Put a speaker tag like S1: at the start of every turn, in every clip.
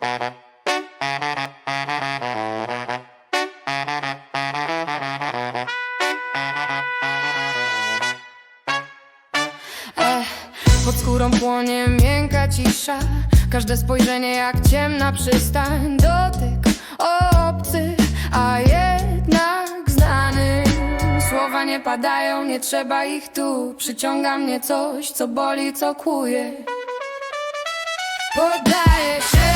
S1: Ech, pod skórą płonie miękka cisza. Każde spojrzenie jak ciemna przystań. Dotyk obcy, a jednak znany. Słowa nie padają, nie trzeba ich tu. Przyciąga mnie coś, co boli, co kłuje Poddaję się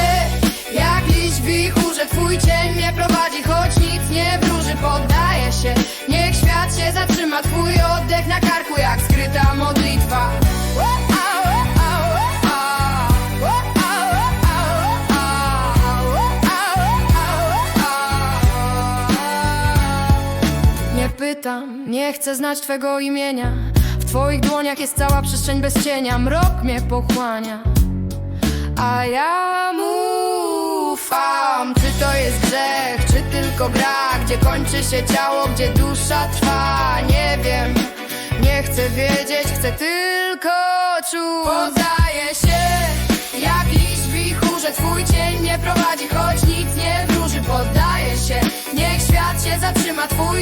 S1: jak liść w wichurze Twój cień mnie prowadzi, choć nic nie wróży. Poddaję się, niech świat się zatrzyma. Twój oddech na karku jak skryta modlitwa. Nie pytam, nie chcę znać Twego imienia. W Twoich dłoniach jest cała przestrzeń bez cienia. Mrok mnie pochłania a ja mu ufam. Czy to jest grzech, czy tylko gra? Gdzie kończy się ciało, gdzie dusza trwa? Nie wiem, nie chcę wiedzieć Chcę tylko czuć. Podaję się jak liść w Twój cień mnie prowadzi, choć nic nie wróży. Poddaję się, niech świat się zatrzyma Twój